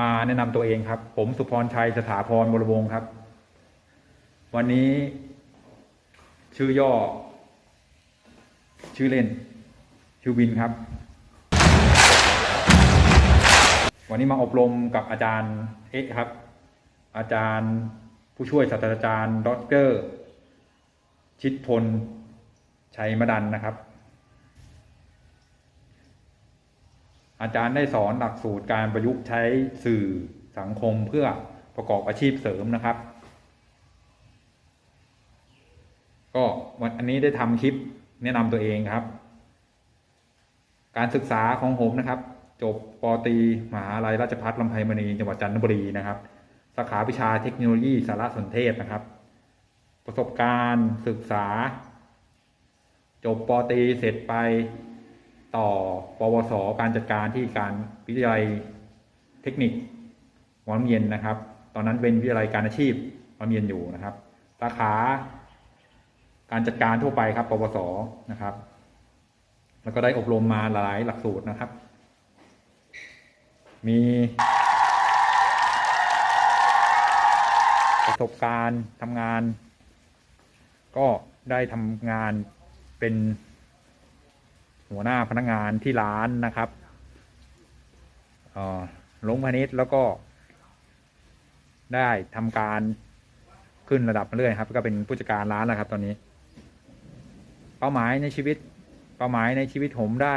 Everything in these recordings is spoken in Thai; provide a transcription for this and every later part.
มาแนะนำตัวเองครับ ผมสุพรชัยสถาพรบรวงศ์ครับ วันนี้ ชื่อย่อ ชื่อเล่นชื่อวินครับ วันนี้มาอบรมกับอาจารย์เอ๊ะครับ อาจารย์ผู้ช่วยศาสตราจารย์ดอกเตอร์ ชิดพลชัยมดันนะครับ อาจารย์ได้สอนหลักสูตรการประยุกต์ใช้สื่อสังคมเพื่อประกอบอาชีพเสริมนะครับ ก็วันอันนี้ได้ทำคลิปแนะนำตัวเองครับ การศึกษาของผมนะครับ จบปตีมหาลัยราชภัฏลำไพมณีจังหวัดจันทบุรีนะครับ สาขาวิชาเทคโนโลยีสารสนเทศนะครับ ประสบการณ์ศึกษา จบปตีเสร็จไป ต่อปวส การจัดการที่การวิทยาลัยเทคนิควังน้ำเย็นนะครับ ตอนนั้นเป็นวิทยาลัยการอาชีพวังน้ำเย็นอยู่นะครับ สาขาการจัดการทั่วไปครับ ปวส นะครับ แล้วก็ได้อบรมมาหลายหลักสูตรนะครับ มี ประสบการณ์ทำงาน ก็ได้ทำงานเป็น หัวหน้าพนักงานที่ร้านนะครับลงพาณิชย์แล้วก็ ได้ทำการขึ้นระดับมาเรื่อยครับ ก็เป็นผู้จัดการร้านแล้วครับ ตอนนี้ เป้าหมายในชีวิต เป้าหมายในชีวิตผมได้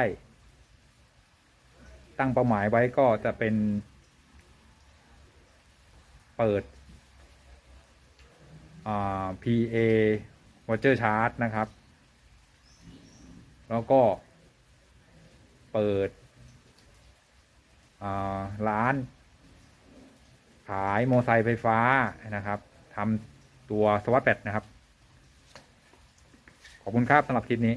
ตั้งเป้าหมายไว้ก็จะเป็น เปิด PA Watcher Chart นะครับ แล้วก็ เปิดร้าน ขายโมอไซค์ไฟฟ้านะครับทำตัวสวัสดแปดนะครับ ขอบคุณครับสำหรับคลิปนี้